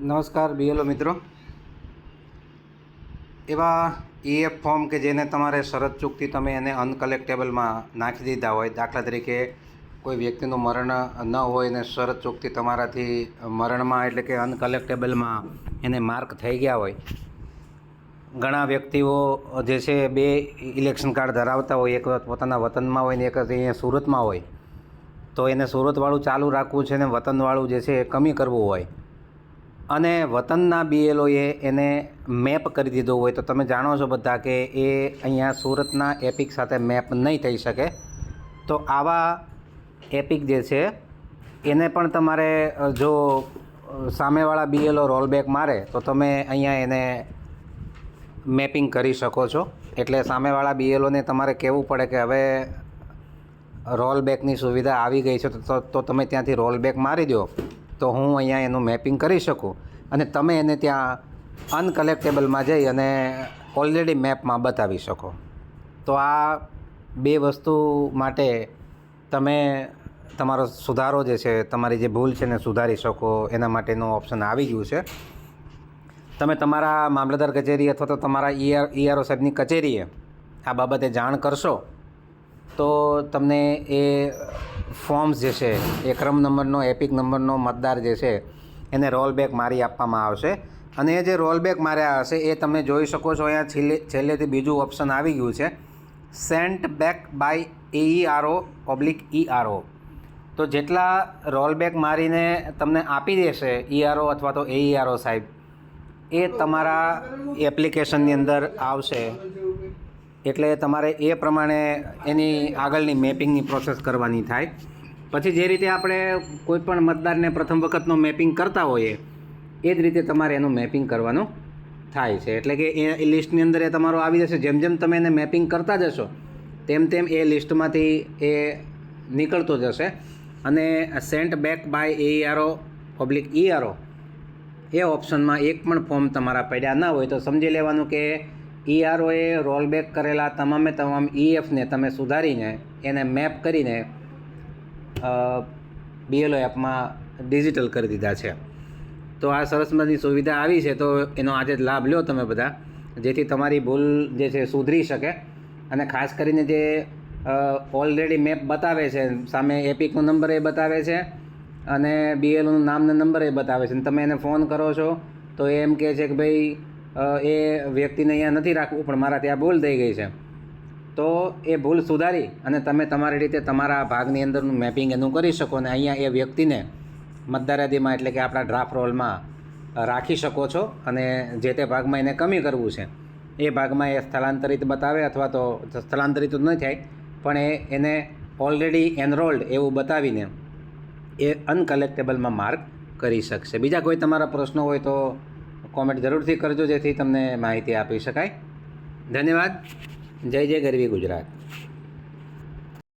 નમસ્કાર, બીએલઓ મિત્રો. એવા ઈએફ ફોર્મ કે જેને તમારે શરત ચૂકથી તમે એને અનકલેક્ટેબલમાં નાખી દીધા હોય, દાખલા તરીકે કોઈ વ્યક્તિનું મરણ ન હોય ને શરત ચૂકથી તમારાથી મરણમાં એટલે કે અનકલેક્ટેબલમાં એને માર્ક થઈ ગયા હોય. ઘણા વ્યક્તિઓ જે છે બે ઇલેક્શન કાર્ડ ધરાવતા હોય, એક પોતાના વતનમાં હોય ને એક અહીંયા સુરતમાં હોય. તો એને સુરતવાળું ચાલુ રાખવું છે ને વતનવાળું જે છે એ કમી કરવું હોય. અને વતનના બીએલઓએ એને મેપ કરી દીધો હોય તો તમે જાણો છો બધા કે એ અહીંયા સુરતના એપિક સાથે મેપ નહીં થઈ શકે. તો આવા એપિક જે છે, એને પણ તમારે જો સામેવાળા બીએલઓ રોલબેક મારે તો તમે અહીંયા એને મેપિંગ કરી શકો છો. એટલે સામેવાળા બીએલઓને તમારે કહેવું પડે કે હવે રોલબેકની સુવિધા આવી ગઈ છે તો- તમે ત્યાંથી રોલ બેક મારી દો. તો હું અહીંયા એનું મેપિંગ કરી શકું અને તમે એને ત્યાં અનકલેક્ટેબલમાં જઈ અને ઓલરેડી મેપમાં બતાવી શકો. તો આ બે વસ્તુ માટે તમે તમારો સુધારો જે છે, તમારી જે ભૂલ છે ને સુધારી શકો, એના માટેનું ઓપ્શન આવી ગયું છે. તમે તમારા મામલતદાર કચેરી અથવા તો તમારા ઈઆર, ઈઆરઓ સાહેબની કચેરીએ આ બાબતે જાણ કરશો, તો તમને એ ફોર્મ્સ જે છે એ ક્રમ નંબરનો, એપિક નંબરનો મતદાર જે છે, એને રોલ બેક મારી આપવામાં આવશે. અને એ જે રોલબેક માર્યા હશે, એ તમે જોઈ શકો છો, અહીંયા છેલ્લે, છેલ્લેથી બીજું ઓપ્શન આવી ગયું છે. Sent back by AERO oblique ERO. તો જેટલા રોલ બેક મારીને તમને આપી દેશે ઈઆરઓ અથવા તો એઈઆરઓ સાહેબ, એ તમારા એપ્લિકેશનની અંદર આવશે. એટલે તમારે એ પ્રમાણે એની આગળની મેપિંગની પ્રોસેસ કરવાની થાય. પછી જે રીતે આપણે કોઈ પણ મતદારને પ્રથમ વખતનો મેપિંગ કરતા હોઈએ, એ જ રીતે તમારે એનું મેપિંગ કરવાનું થાય છે. એટલે કે એ લિસ્ટની અંદર એ તમારો આવી જશે. જેમ જેમ તમે એને મેપિંગ કરતા જશો, તેમ તેમ એ લિસ્ટમાંથી એ નીકળતો જશે. અને sent back by ARO public ERO, એ ઓપ્શનમાં એક પણ ફોર્મ તમારા પડ્યા ના હોય તો સમજી લેવાનું કે ઈઆરઓએ રોલબેક કરેલા તમામે તમામ ઈએફને તમે સુધારીને એને મેપ કરીને બીએલઓ એપમાં ડિજિટલ કરી દીધા છે. તો આ સરસ મજાની સુવિધા આવી છે તો એનો આજે જ લાભ લ્યો તમે બધા, જેથી તમારી ભૂલ જે છે સુધરી શકે. અને ખાસ કરીને જે ઓલરેડી મેપ બતાવે છે, સામે એપિકનો નંબર એ બતાવે છે અને બીએલઓનું નામનો નંબર એ બતાવે છે. અને તમે એને ફોન કરો છો તો એમ કહે છે કે ભાઈ એ વ્યક્તિને અહીંયા નથી રાખવું, પણ મારા ત્યાં ભૂલ થઈ ગઈ છે. તો એ ભૂલ સુધારી અને તમે તમારી રીતે તમારા ભાગની અંદરનું મેપિંગ એનું કરી શકો અને અહીંયા એ વ્યક્તિને મતદાર યાદીમાં એટલે કે આપણા ડ્રાફ્ટ રોલમાં રાખી શકો છો અને જે તે ભાગમાં એને કમી કરવું છે, એ ભાગમાં એ સ્થળાંતરિત બતાવે અથવા તો સ્થળાંતરિત ન થાય, પણ એ એને ઓલરેડી એનરોલ્ડ એવું બતાવીને એ અનકલેક્ટેબલમાં માર્ક કરી શકશે. બીજા કોઈ તમારા પ્રશ્નો હોય તો કોમેન્ટ જરૂરથી કરજો જેથી તમને માહિતી આપી શકાય. ધન્યવાદ. જય જય ગરવી ગુજરાત.